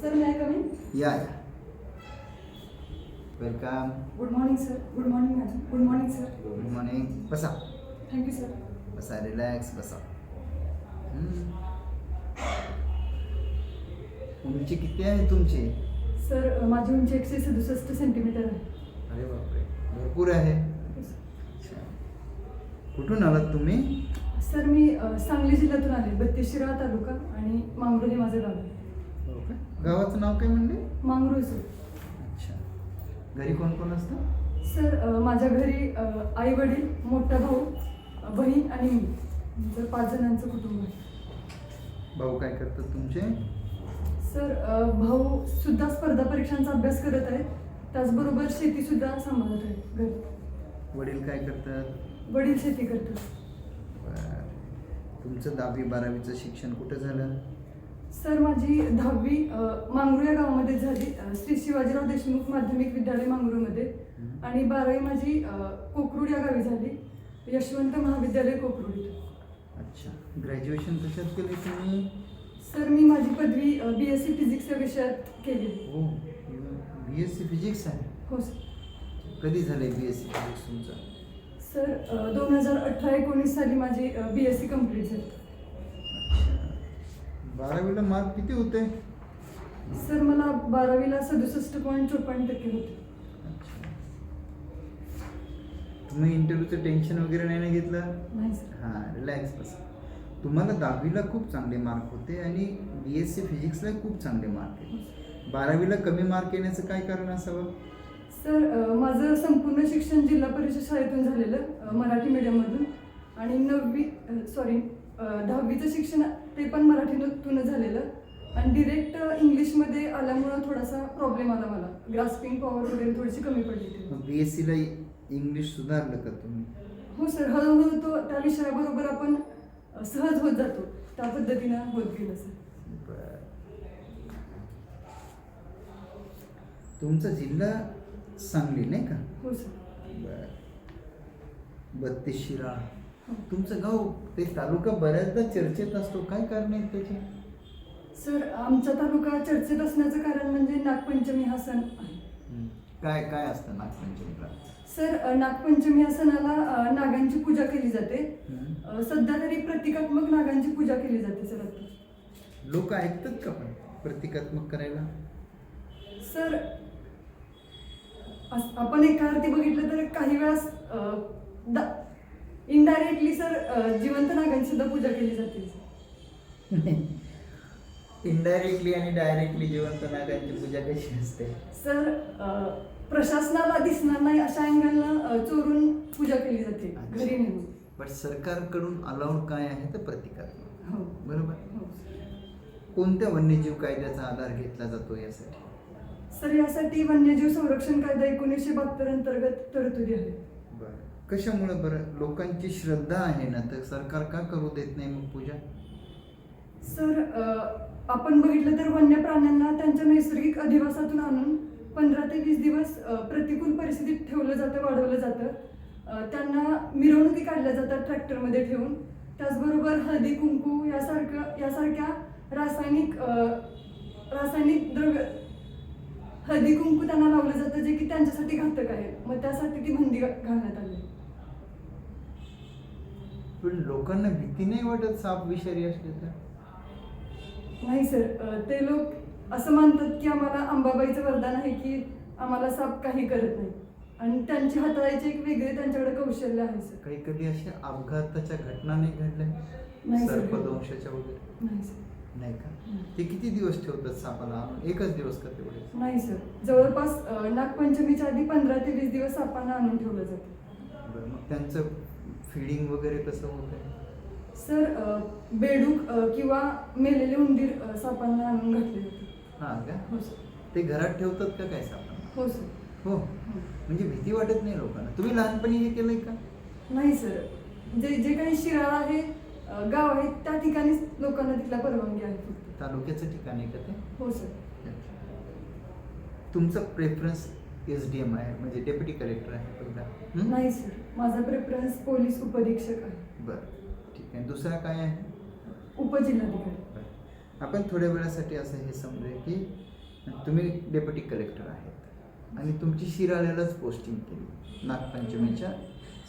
Sir मी कमी या या welcome good morning sir good morning madam good morning sir good morning बसा thank you sir बसा रिलॅक्स बसा. उंची किती आहे तुमची? सर माझी उंची एकशे सदुसष्ट सेंटीमीटर आहे. अरे बापरे. भरपूर आहे. अच्छा. कुठून आलात तुम्ही? सर मी अ, सांगली जिल्ह्यातून आले. बत्तीस शिराळा तालुका आणि मांगरू हे माझं गाव आहे. हो का? गावाचं नाव काय म्हणले मांगरू सर. अच्छा. घरी कोण कोण असतं? सर माझ्या घरी आई वडील मोठा भाऊ बहीण आणि मी. आमचं पाच जणांचं कुटुंब आहे. भाऊ काय करतात तुमचे? सर अ, भाऊ सुद्धा स्पर्धा परीक्षांचा अभ्यास करत आहेत. त्याचबरोबर शेती सुद्धा सांभाळत आहेत घरी. वडील काय करतात? वडील शेती करतात. बरं. तुमचं दहावी बारावीचं शिक्षण कुठं झालं? सर माझी दहावी मांगरू या गावामध्ये झाली. श्री शिवाजीराव देशमुख माध्यमिक विद्यालय मांगरूमध्ये. आणि बारावी माझी कोकरूड या गावी झाली. यशवंत महाविद्यालय कोकरूड अच्छा. ग्रॅज्युएशन कशात केलं तुम्ही? सर मी माझी पदवी बी एस सी फिजिक्स या विषयात केली. हो. बी एस सी फिजिक्स आहे? हो सर. कधी झालंय बी एस सी फिजिक्स तुमचं? सर दोन हजार अठरा एकोणीस साली माझी बी एस सी कंप्लीट झाली. बारावीला मार्क किती होते? सर मला बारावीला सदुसष्ट पॉईंट चोपन्न टक्के होते. तुम्ही इंटरव्ह्यूचं टेन्शन वगैरे नाही ना घेतलं? नाही सर. हां रिलॅक्स बस. तुम्हाला दहावीला खूप चांगले मार्क होते आणि बी एस सी फिजिक्सला खूप चांगले मार्क आहे बारावीला कमी मार्क येण्याचं काय कारण असावं? सर अ, माझं संपूर्ण शिक्षण जिल्हा परिषद शाळेतून झालेलं अ, मराठी मीडियममधून आणि नववी सॉरी दहावीचं शिक्षण ते पण मराठीतूनच झालेलं. आणि डिरेक्ट इंग्लिशमध्ये आल्यामुळं थोडासा प्रॉब्लेम आला मला. ग्रास्पिंग पॉवर वगैरे थोडीशी कमी पडली बी एस सीला इंग्लिश सुधारलं का तुम्ही? हो सर हळूहळू तो त्या विषयाबरोबर आपण सहज होत जातो. त्या पद्धतीनं होत गेलं सर. तुमचा जिल्हा सांगली नाही का? हो सर बत्तीस शिराळा. तुमचं गाव ते तालुका बऱ्याचदा चर्चेत असतो. काय कारण आहे त्याचे? सर आमचा तालुका चर्चेत असण्याचं कारण म्हणजे नागपंचमी हा सण आहे. काय काय असतं नागपंचमीला? सर अ, नागपंचमी या सणाला अ, नागांची पूजा केली जाते. हम्म. अ, सध्या तरी प्रतिकात्मक नागांची पूजा केली जाते सर आता. लोक ऐकतात का पण प्रतिकात्मक करायला? सर अस- आपण एका अर्थी बघितलं तर काही वेळास इनडायरेक्टली सर जिवंत नागांची सुद्धा पूजा केली जाते. इनडायरेक्टली आणि डायरेक्टली जिवंत नागांची पूजा कशी असते? सर प्रशासनाला दिसणार नाही अशा अँगलनं चोरून पूजा केली जाते. घरी नेऊन. पण सरकारकडून अलाउड काय आहे तर प्रतिकात्मक हो. बरोबर? हो. कोणत्या वन्यजीव कायद्याचा आधार घेतला जातो यासाठी? सर यासाठी वन्यजीव संरक्षण कायदा एकोणीसशे बहात्तर अंतर्गत तरतुदी आहे. कशामुळं बरं? लोकांची श्रद्धा आहे ना तर सरकार का करू देत नाही मग पूजा? सर अ, आपण बघितलं तर वन्य प्राण्यांना त्यांच्या नैसर्गिक अधिवासातून आणून पंधरा ते वीस दिवस अ, प्रतिकूल परिस्थितीत ठेवलं जातं वाढवलं जातं. अ, त्यांना मिरवणुकी काढल्या जातात ट्रॅक्टरमध्ये ठेवून. त्याचबरोबर हळदी कुंकू यासारखं यासारख्या रासायनिक अ, रासायनिक द्रव्य हळदी कुंकू त्यांना लावलं जातं जे की त्यांच्यासाठी घातक आहे मग त्यासाठी ती बंदी घालण्यात आली. पण लोकांना भीती नाही वाटत साप विषारी असले तर? नाही सर ते लोक असं मानतात की आम्हाला अंबाबाईचं वरदान आहे की आम्हाला साप काही करत नाही. आणि त्यांची हाताळायची एक वेगळे त्यांच्याकडे कौशल्य आहे सर. काही कधी अशा अपघाताच्या घटना नाही घडल्या. सर्पदंशाच्या वगैरे? नाही सर. नाही का. ते किती दिवस ठेवतात सापाला? एकच दिवस का तेवढे? नाही सर. जवळपास नागपंचमीच्या आधी पंधरा ते वीस दिवस सापांना आणून ठेवलं जातं. बरं मग त्यांचं फिडिंग वगैरे कसं होत आहे सर बेडूक किंवा मेलेले उंदीर सापांना आणून घातले जाते हां का? हो सर. ते घरात ठेवतात का काय सापांना? हो सर. हो. म्हणजे भीती वाटत नाही लोकांना. तुम्ही लहानपणी हे केलंय का? नाही सर. जे जे काही शिराळा आहे गाव आहे त्या ठिकाणीच लोकांना तिथला परवानगी आहे फक्त. तालुक्याचं ठिकाण आहे का ते? हो सर. तुमचं प्रेफरन्स एस डी एम आहे म्हणजे डेप्युटी कलेक्टर आहे पहिला? नाही सर माझा प्रेफरन्स पोलीस उपअधीक्षक आहे. बरं ठीक आहे. दुसरा काय आहे? उपजिल्हाधिकारी. आपण थोड्या वेळासाठी असं हे समजूया की तुम्ही डेप्युटी कलेक्टर आहेत. आणि तुमची शिराळ्यालाच पोस्टिंग केली. नागपंचमीच्या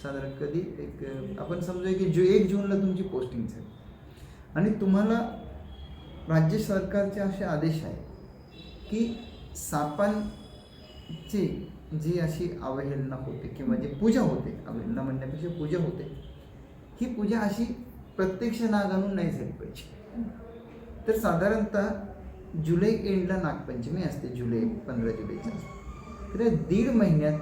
साधारण कधी एक आपण समजूया की जु एक जूनला तुमची पोस्टिंग झाली. आणि तुम्हाला राज्य सरकारचे असे आदेश आहे की सापांची जी अशी अवहेलना होते किंवा जी पूजा होते अवहेलना म्हणण्यापेक्षा पूजा होते ही पूजा अशी प्रत्यक्ष नाग आणून नाही झाली पाहिजे. तर साधारणतः जुलै एंडला नागपंचमी असते जुलै पंधरा जुलैच्या तर दीड महिन्यात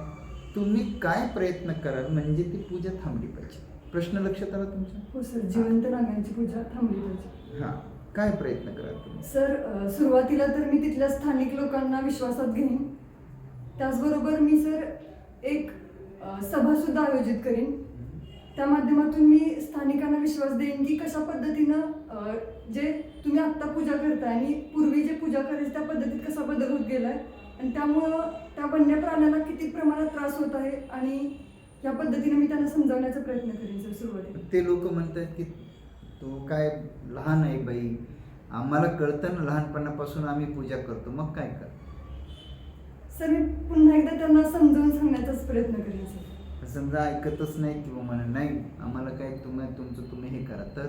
तुम्ही काय प्रयत्न कराल म्हणजे ती पूजा थांबली पाहिजे? प्रश्न लक्षात आला तुमचा हो सर जिवंत नागांची पूजा थांबली पाहिजे. हां काय प्रयत्न कराल तुम्ही? सर सुरुवातीला तर मी तिथल्या स्थानिक लोकांना विश्वासात घेईन. त्याचबरोबर मी सर एक सभासुद्धा आयोजित करीन. त्या माध्यमातून मी स्थानिकांना विश्वास देईन की कशा पद्धतीनं जे तुम्ही आत्ता पूजा करताय आणि पूर्वी जे पूजा करायची त्या पद्धतीत कसा बदल होत गेलाय आणि त्यामुळं त्या वन्य प्राण्याला किती प्रमाणात त्रास होत आहे आणि या पद्धतीने मी त्यांना समजावण्याचा प्रयत्न करेन सर सुरुवातीला. ते लोक म्हणतात की तू काय लहान आहे बाई. आम्हाला कळतं ना लहानपणापासून आम्ही पूजा करतो. मग काय कर सर मी पुन्हा एकदा त्यांना समजावून सांगण्याचाच प्रयत्न करेन सर. समजा ऐकतच नाही किंवा म्हणा नाही आम्हाला काय तुम्ही तुमचं तुम्ही हे करा तर?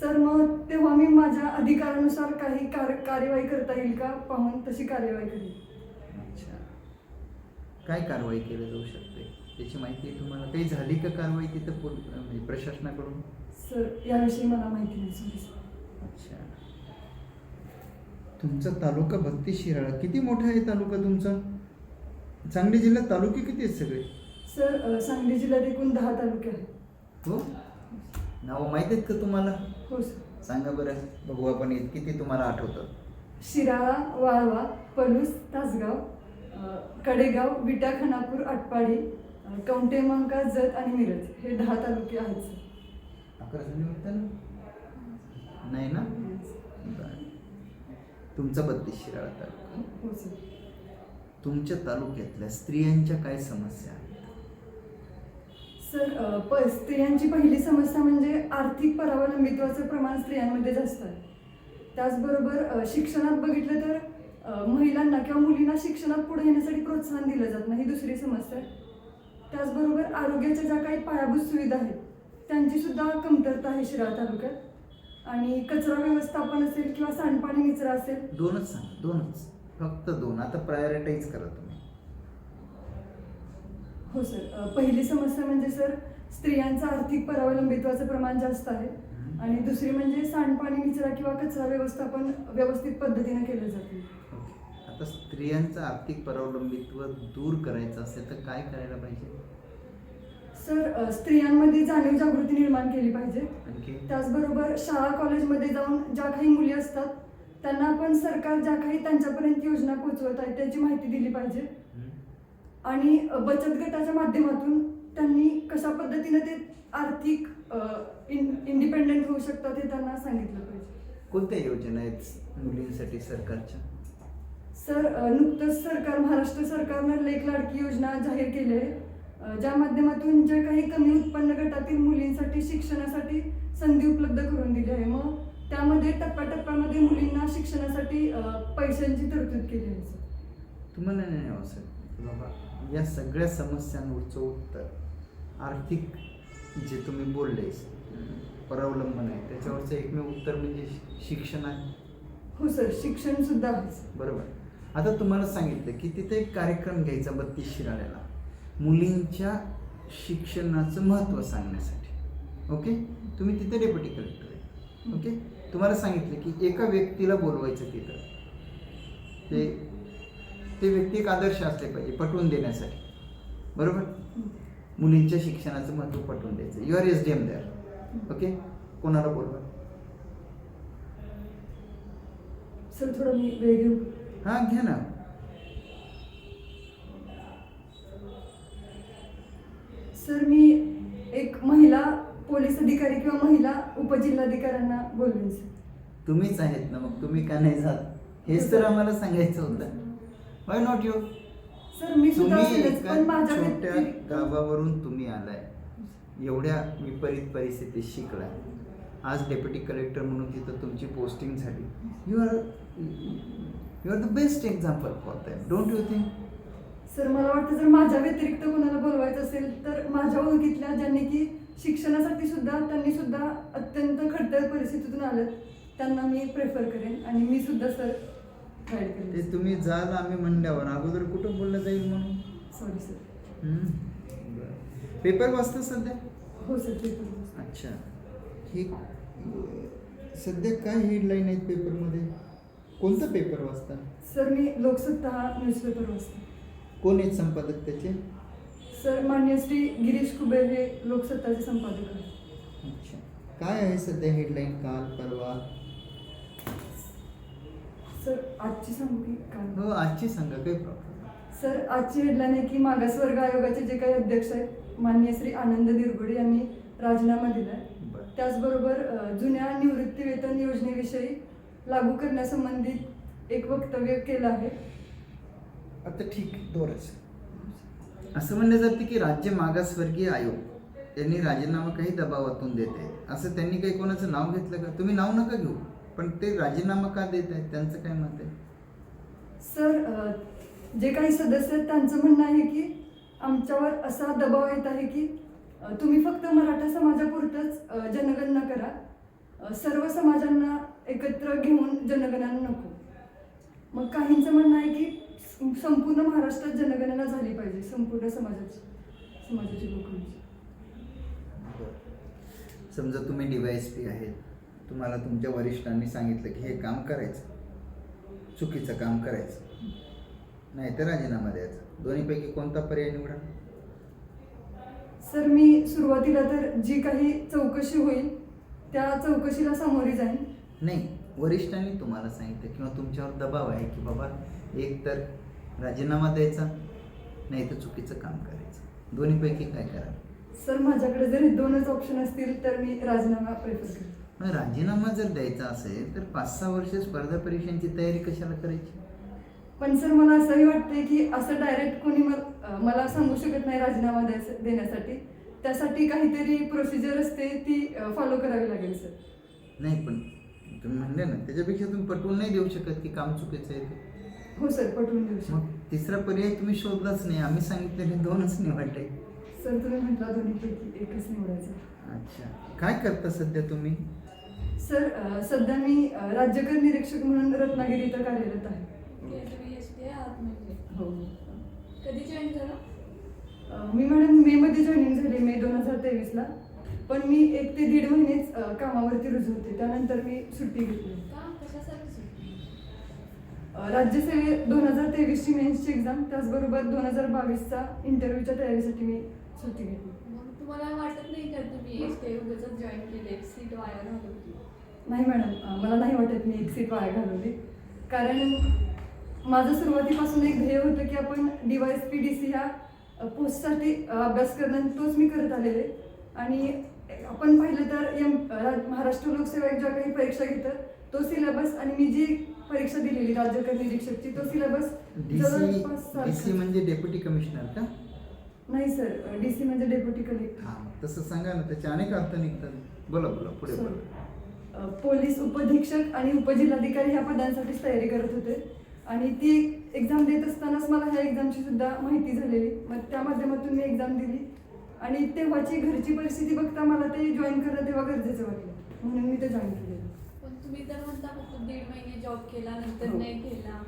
सर मग तेव्हा मी माझ्या अधिकारानुसार काही कार कार्यवाही करता येईल का? पाहून तशी कार्यवाही करेन. अच्छा. काय कारवाई केली जाऊ शकते? त्याची माहिती तुम्हाला काही झाली का कारवाई तिथं पोल म्हणजे प्रशासनाकडून? सर याविषयी मला माहिती नाही सॉरी सर. अच्छा. तुमचा तालुका बत्तीस शिराळा. किती मोठा आहे तालुका तुमचा? सांगली जिल्ह्यात तालुके किती आहेत सगळे? सर सांगली जिल्ह्यात एकूण दहा तालुके आहेत. हो? नावं माहीत आहेत का तुम्हाला? हो सर. सांगा बरं. बघू आपण किती तुम्हाला आठवतं. शिराळा वाळवा पलूस तासगाव कडेगाव विटा खानापूर आटपाडी अ, कवठे महांका जत आणि मिरज हे दहा तालुके आहेत सर. अकरा नाही ना. तुमचा बत्तीस शिराळा तालुका. हो तुमच्या तालुक्यातल्या स्त्रियांच्या काय समस्या आहेत? सर प स्त्रियांची पहिली समस्या म्हणजे आर्थिक परावलंबित्वाचं प्रमाण स्त्रियांमध्ये जास्त आहे. त्याचबरोबर शिक्षणात बघितलं तर महिलांना किंवा मुलींना शिक्षणात पुढे येण्यासाठी प्रोत्साहन दिलं जात नाही ही दुसरी समस्या आहे. त्याचबरोबर आरोग्याच्या ज्या काही पायाभूत सुविधा आहेत त्यांची सुद्धा कमतरता आहे शिराळा तालुक्यात. आणि कचरा व्यवस्थापन असेल किंवा सांडपाणी निचरा असेल. दोनच सांग दोनच. फक्त दोन. आता प्रायोरिटाईज करा तुम्ही. हो सर. पहिली समस्या म्हणजे सर स्त्रियांचं आर्थिक परावलंबित्वाचं प्रमाण जास्त आहे. आणि दुसरी म्हणजे सांडपाणी निचरा किंवा कचरा व्यवस्थापन व्यवस्थित पद्धतीने केलं जाते. ओके. आता स्त्रियांचं आर्थिक परावलंबित्व दूर करायचं असेल तर काय करायला पाहिजे? सर स्त्रियांमध्ये जाणीव जागृती निर्माण केली पाहिजे. आणखी? त्याचबरोबर शाळा कॉलेजमध्ये जाऊन ज्या काही मुली असतात त्यांना आपण सरकार ज्या काही त्यांच्यापर्यंत योजना पोहोचवत आहे त्याची माहिती दिली पाहिजे? आणि बचत गटाच्या माध्यमातून त्यांनी कशा पद्धतीने ते आर्थिक इंडिपेंडेंट होऊ शकतात हे त्यांना सांगितलं पाहिजे. कोणत्या योजना आहेत मुलींसाठी सरकारच्या? सर नुकतंच सरकार महाराष्ट्र सरकारनं लेख लाडकी योजना जाहीर केली आहे. ज्या माध्यमातून ज्या काही कमी उत्पन्न गटातील मुलींसाठी शिक्षणासाठी संधी उपलब्ध करून दिली आहे. मग त्यामध्ये टप्प्याटप्प्यामध्ये मुलींना शिक्षणासाठी पैशांची तरतूद केली आहे सर. तुम्हाला नाही आवश्यक या सगळ्या समस्यांवरचं उत्तर आर्थिक जे तुम्ही बोलले परावलंबन आहे. त्याच्यावरचं एकमेव उत्तर म्हणजे शिक्षण आहे. हो सर. शिक्षण सुद्धा बरोबर. आता तुम्हाला सांगितलं की तिथे एक कार्यक्रम घ्यायचा बत्तीस शिराळ्याला. मुलींच्या शिक्षणाचं महत्त्व सांगण्यासाठी. ओके तुम्ही तिथे डेप्युटी कलेक्टर आहे. ओके तुम्हाला सांगितलं की एका व्यक्तीला बोलवायचं तिथं. ते ते व्यक्ती एक आदर्श असले पाहिजे पटवून देण्यासाठी. बरोबर? मुलींच्या शिक्षणाचं महत्त्व पटवून द्यायचं. U R S D M द्यार okay कोणाला बोलवा? सर थोडं मी वेळ घेऊ हां घ्या ना. सर मी एक महिला पोलीस अधिकारी किंवा महिला उपजिल्हाधिकाऱ्यांना बोलवेन सर. तुम्हीच आहेत ना मग तुम्ही का नाही जात? हेच तर आम्हाला सांगायचं होतं. वाय नॉट यू सर मी सुद्धा तुम्ही असेलच एका पण माझ्या छोट्या व्यतिरिक्त- गावावरून तुम्ही आलाय. एवढ्या विपरीत परिस्थितीत शिकलाय. आज डेप्युटी कलेक्टर म्हणून तिथं तुमची पोस्टिंग झाली. You are you are the best example for that don't you think sir मला वाटतं जर माझ्या व्यतिरिक्त कोणाला बोलवायचं असेल तर माझ्या ओळखीतल्या ज्यांनी की शिक्षणासाठी सुद्धा त्यांनी सुद्धा अत्यंत खडतर परिस्थितीतून आलं त्यांना मी प्रेफर करेन आणि मी सुद्धा सर गाईड ते करेन तुम्ही जाल आम्ही म्हणल्यावर अगोदर कुठं बोललं जाईल म्हणून? सॉरी सर हम्म. बरं. पेपर वाचता सध्या? हो सर पेपर अच्छा. हे सध्या काय हेडलाईन आहेत पेपरमध्ये कोणता पेपर वाचता? सर मी लोकसत्ता हा न्यूजपेपर वाचते. कोण आहेत संपादक त्याचे? सर मान्य श्री गिरीश कुबेर हे लोकसत्ताचे संपादक आहेत. अच्छा. काय आहे सध्या हेडलाईन काल परवा? सर आजची सांगू की हो आजची सांगा काही प्रॉब्लेम सर आजची हेडलाईन आहे की मागासवर्ग आयोगाचे जे काही अध्यक्ष आहेत मान्य श्री आनंद दिरगुडे यांनी राजीनामा दिलाय. बरं. त्याचबरोबर अ, जुन्या निवृत्ती वेतन योजनेविषयी लागू करण्यासंबंधित एक वक्तव्य केलं आहे. आता ठीक दोरच. असं म्हणलं जाते की राज्य मागासवर्गीय आयोग यांनी राजीनामा काही दबावातून देत आहेत असं त्यांनी काही कोणाचं नाव घेतलं का? तुम्ही नाव नका घेऊ पण ते राजीनामा का देत आहेत? त्यांचं काय मत आहे? सर जे काही सदस्य आहेत त्यांचं म्हणणं आहे की आमच्यावर असा दबाव येत आहे की तुम्ही फक्त मराठा समाजापुरतंच जनगणना करा. सर्व समाजांना एकत्र घेऊन जनगणना नको. मग काहींचं म्हणणं आहे की संपूर्ण महाराष्ट्रात जनगणना झाली पाहिजे संपूर्ण समाजाची समाजाची लोकांची. समजा तुम्ही डिवायस पी आहेत तुम्हाला तुमच्या वरिष्ठांनी सांगितलं की हे काम करायचं. चुकीचं काम करायचं. नाही तर राजीनामा द्यायचा. दोन्हीपैकी कोणता पर्याय निवडा? सर मी सुरुवातीला तर जी काही चौकशी होईल त्या चौकशीला सामोरी जाईन. नाही वरिष्ठांनी तुम्हाला सांगितलं किंवा तुमच्यावर दबाव आहे की बाबा एक तर राजीनामा द्यायचा नाही तर चुकीचं काम करायचं. दोन्हीपैकी काय करा सर माझ्याकडे जर दोनच ऑप्शन असतील तर मी राजीनामा प्रेफर करेन मग राजीनामा जर द्यायचा असेल तर पाच सहा वर्ष स्पर्धा परीक्षांची तयारी कशाला करायची? पण सर मला असंही वाटतंय की असं डायरेक्ट कोणी मला सांगू शकत नाही राजीनामा द्यायचं देण्यासाठी. त्यासाठी काहीतरी प्रोसिजर असते ती फॉलो करावी लागेल सर. नाही पण तुम्ही म्हणले ना त्याच्यापेक्षा तुम्ही पटवून नाही देऊ शकत की काम चुकीचं आहे ते हो सर पटवून देऊ मग शकतो तिसरा पर्याय तुम्ही शोधलाच नाही आम्ही सांगितलेले दोनच निवडले. सर तुम्ही म्हटला दोन्हीपैकी एकच निवडायचं. अच्छा. काय करता सध्या तुम्ही? सर अं, सध्या मी अं, राज्यकर निरीक्षक म्हणून रत्नागिरी इथं कार्यरत आहे. हो. कधी जॉईन झाला? अं, मी मॅडम मे मध्ये जॉईनिंग झाली मे दोन हजार तेवीसला. पण मी एक ते दीड महिनेच अं, कामावरती रुजू होते त्यानंतर मी सुट्टी घेतली. का? राज्यसेवे दोन हजार तेवीसची मेन्सची एक्झाम त्याचबरोबर दोन हजार बावीसचा इंटरव्ह्यूच्या तयारीसाठी मी सुट्टी घेतली. मग तुम्हाला वाटत नाही का तुम्ही एक ते जॉईन केले सीट वाया घालवली? नाही मॅडम मला नाही वाटत मी एक सीट वाया घालवली. कारण माझं सुरुवातीपासून एक ध्येय होतं की आपण D Y S P D C ह्या पोस्टसाठी अभ्यास करणं तोच मी करत आलेले. आणि आपण पाहिलं तर एम महाराष्ट्र लोकसेवा ज्या काही परीक्षा घेतात तो सिलेबस आणि मी जी परीक्षा दिलेली राज्यकर निरीक्षकची तो सिलेबस डीसी जवळपास डीसी. म्हणजे डेप्युटी कमिशनर का? नाही सर डी सी म्हणजे डेप्युटी कलेक्टर हा तसं सांगा ना त्याचे अनेक अर्थ निघतात. बोला बोला पुढे. बोला. अ, पोलीस उपधीक्षक आणि उपजिल्हाधिकारी ह्या पदांसाठीच तयारी करत होते. आणि ती एक्झाम देत असतानाच मला ह्या एक्झामची सुद्धा माहिती झालेली. मग त्या माध्यमातून मी एक्झाम दिली. आणि तेव्हाची घरची परिस्थिती बघता मला ते जॉईन करणं तेव्हा गरजेचं वाटलं. म्हणून मी ते जॉईन केलेलं तुम्ही तर म्हणता फक्त दीड महिने जॉब केला नंतर हो. नाही केला.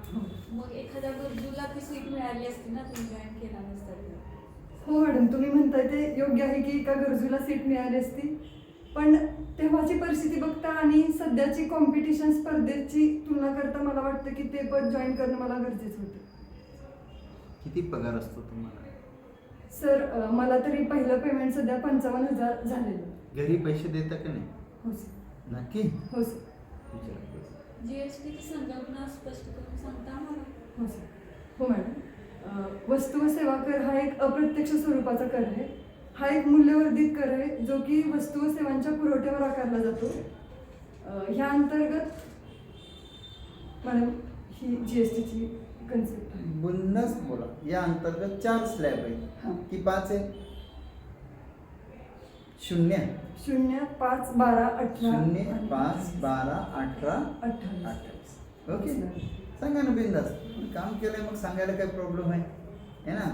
मग एखाद्या गरजूला ती सीट मिळाली असती ना तुम्ही जॉईन केला नसता तर. हो मॅडम तुम्ही म्हणताय ते योग्य आहे की एका गरजूला सीट मिळाली असती. पण तेव्हाची परिस्थिती बघता आणि सध्याची कॉम्पिटिशन स्पर्धेची तुलना करता मला वाटतं की ते पद जॉईन करणं मला गरजेचं होतं. किती पगार असतो तुम्हाला? सर मला तरी पहिलं पेमेंट सध्या पंचावन्न हजार झालेलं. घरी पैसे देता का नाही? हो सर नक्की? हो सर संकल्पना स्पष्ट करून सांगता आम्हाला. हो सर हो मॅडम अ, वस्तू व सेवा कर हा एक अप्रत्यक्ष स्वरूपाचा कर आहे. हा एक मूल्यवर्धित कर आहे जो की वस्तू व सेवांच्या पुरवठ्यावर आकारला जातो. ह्या अंतर्गत मॅडम ही जी एस टीची कन्सेप्ट आहे. पुन्हाच बोला या अंतर्गत चार स्लॅब आहेत. हां. की पाच आहे. शून्य. शून्य पाच बारा अठरा शून्य पाच बारा अठरा अठ्ठावीस. ओके. सांगा ना बिंदास. काम केलंय मग सांगायला काय प्रॉब्लेम आहे. है ना?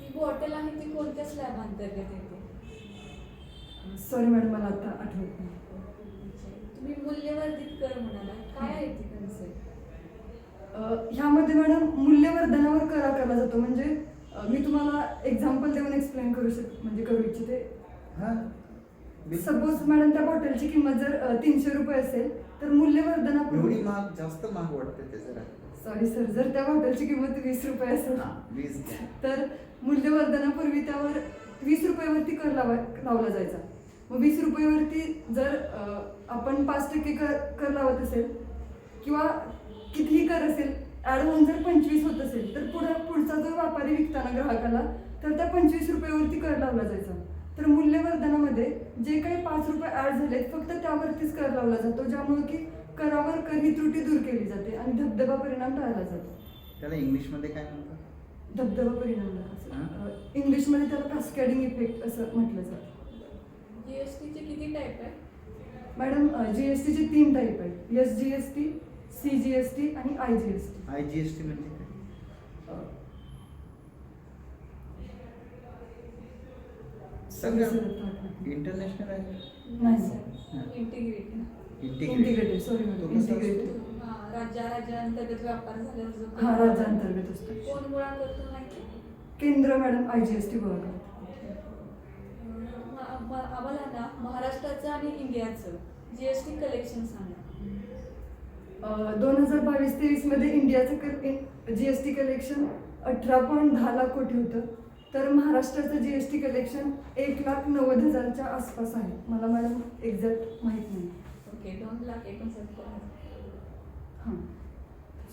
ती बॉटल आहे ती कोणत्या स्लॅब अंतर्गत येते? सॉरी मॅडम मला आता आठवत नाही. तुम्ही मूल्यवर्धित कर म्हणाला काय आहे ती कन्सेप्ट अ, ह्यामध्ये मॅडम मूल्यवर्धनावर कर आकारला जातो. म्हणजे मी तुम्हाला एक्झाम्पल देऊन एक्सप्लेन करू शक म्हणजे करू इच्छिते. सपोज मॅडम त्या बॉटलची किंमत जर तीनशे रुपये असेल तर मूल्यवर्धनापूर्वी एवढी महाग जास्त महाग वाटते ते जरा. सॉरी सर जर त्या बॉटलची किंमत वीस रुपये असेल वीस. तर मूल्यवर्धनापूर्वी त्यावर वीस रुपयावरती कर लावा लावला जायचा. मग वीस रुपयावरती जर आपण पाच टक्के कर कर लावत असेल किंवा कितीही कर असेल ॲड होऊन जर पंचवीस होत असेल तर पुढे पुढचा जो व्यापारी विकताना ग्राहकाला तर त्या पंचवीस रुपयावरती कर लावला जायचा. तर मूल्यवर्धनामध्ये जे काही पाच रुपये ॲड झालेत फक्त त्यावरतीच कर लावला जातो ज्यामुळे की करावर कर ही त्रुटी दूर केली जाते आणि धबधबा परिणाम टाळला जातो. त्याला इंग्लिशमध्ये काय म्हणतात? धबधबा परिणाम इंग्लिशमध्ये त्याला कास्कॅडिंग इफेक्ट असं म्हटलं जातं. जीएसटीचे किती टाईप आहे मॅडम जी एस टीचे तीन टाईप आहेत. S G S T C G S T आणि I G S T I G S T म्हणजे काय इंटरनॅशनल आहे? नाही. इंटिग्रेटेड इंटिग्रेटेड सॉरी इंटिग्रेटेड हा राज्या राज्यांतर्गत व्यापार झाल्यावर जो हा राज्यांतर्गत असतो. कोण गोळा करतो माहिती? केंद्र madam I G S T गोळा करतो. आम्हाला ना महाराष्ट्राचं आणि इंडियाचं जीएसटी कलेक्शन सांगा. दोन हजार बावीस तेवीसमध्ये इंडियाचं जी एस टी कलेक्शन अठरा पॉईंट दहा लाख कोटी होतं. तर महाराष्ट्राचं जी एस टी कलेक्शन एक लाख नव्वद हजारच्या आसपास आहे. मला मॅडम एक्झॅक्ट माहीत नाही. ओके दोन लाख एकोणसत्तर हजार. हां.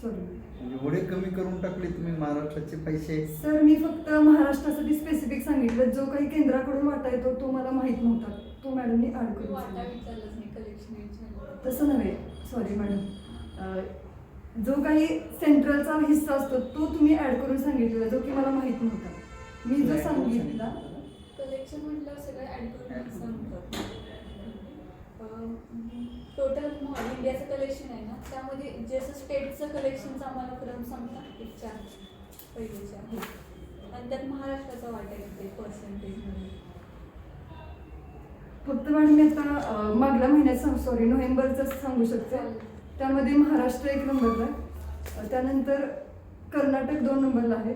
सॉरी म्हणजे एवढे कमी करून टाकले तुम्ही महाराष्ट्राचे पैसे? सर मी फक्त महाराष्ट्रासाठी स्पेसिफिक सांगितलं. जो काही केंद्राकडून वाटा येतो तो मला माहीत नव्हता. तो मॅडमनी ॲड करून तसं नव्हे. Sorry madam. जो काही सेंट्रलचा हिस्सा असतो तो तुम्ही ॲड करून सांगितलेला जो की मला माहीत नव्हता. मी जो सांगितला. कलेक्शन म्हटलं सगळं ॲड करून सांगतात टोटल इंडियाचं कलेक्शन आहे ना त्यामध्ये जसं स्टेटचं कलेक्शनचं आम्हाला क्रम सांगता एक चार पहिले चार आणि त्यात महाराष्ट्राचा वाटा येते पर्सेंटेजमध्ये फक्त मॅडम मी आता मागल्या महिन्यात सॉरी नोव्हेंबरचं सांगू शकते. त्यामध्ये महाराष्ट्र एक नंबरला त्यानंतर कर्नाटक दोन नंबरला आहे.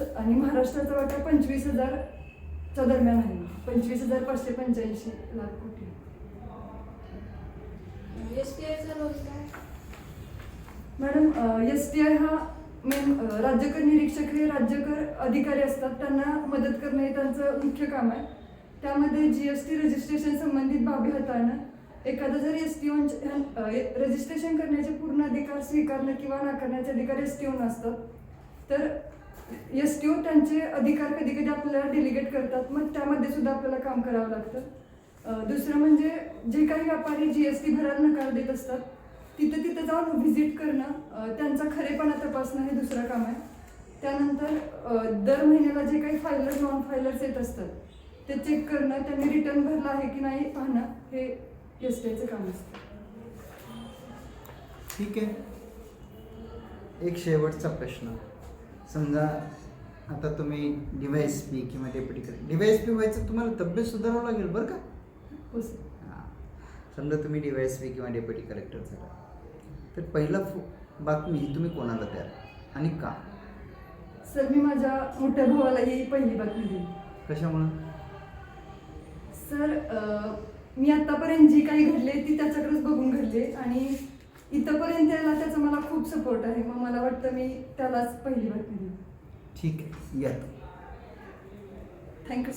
आणि महाराष्ट्राचा वाटा पंचवीस हजारच्या दरम्यान आहे. पंचवीस हजार पाचशे पंच्याऐंशी लाख कोटी. एस टी आयचा रोल काय? मॅडम एस टी आय हा मेन राज्यकर निरीक्षक हे राज्यकर अधिकारी असतात. त्यांना मदत करणे हे त्यांचं मुख्य काम आहे. त्यामध्ये जी एस टी रजिस्ट्रेशन संबंधित बाबी हाताळणं एखादा जर एस टी रजिस्ट्रेशन करण्याचे पूर्ण अधिकार स्वीकारणं किंवा नाकारण्याचे अधिकार एस टी असतात तर एस टी ओ त्यांचे अधिकार कधी कधी आपल्याला डेलिगेट करतात. मग त्यामध्ये सुद्धा आपल्याला काम करावं लागतं. दुसरं म्हणजे जे काही व्यापारी जी एस टी भरायला नकार देत असतात तिथं तिथं जाऊन व्हिजिट करणं त्यांचा खरेपणा तपासणं हे दुसरं काम आहे. त्यानंतर दर महिन्याला जे काही फायलर नॉन फायलर्स येत असतात ते चेक करणं त्यांनी रिटर्न भरला आहे की नाही पाहणं हे एस टी आयचं काम असतं. ठीक आहे. एक शेवटचा प्रश्न. समजा आता तुम्ही डिवाइस पी किंवा deputy collector D Y S P व्हायचं तुम्हाला तब्येत सुधारावं लागेल बरं का? हो सर. हां. समजा तुम्ही डिवाइस पी किंवा डेप्युटी कलेक्टर झाला. तर पहिला फो- बातमी ही तुम्ही कोणाला द्याल आणि का? सर मी माझ्या मोठ्या भावाला ही पहिली बातमी दिली कशामुळं? सर अ, मी आतापर्यंत जी काही घडले ती त्याच्याकडेच बघून घडले आणि इथंपर्यंत यायला त्याचा मला खूप सपोर्ट आहे. मग मला वाटतं मी त्यालाच पहिली बातमी ठीक आहे. या. थँक्यू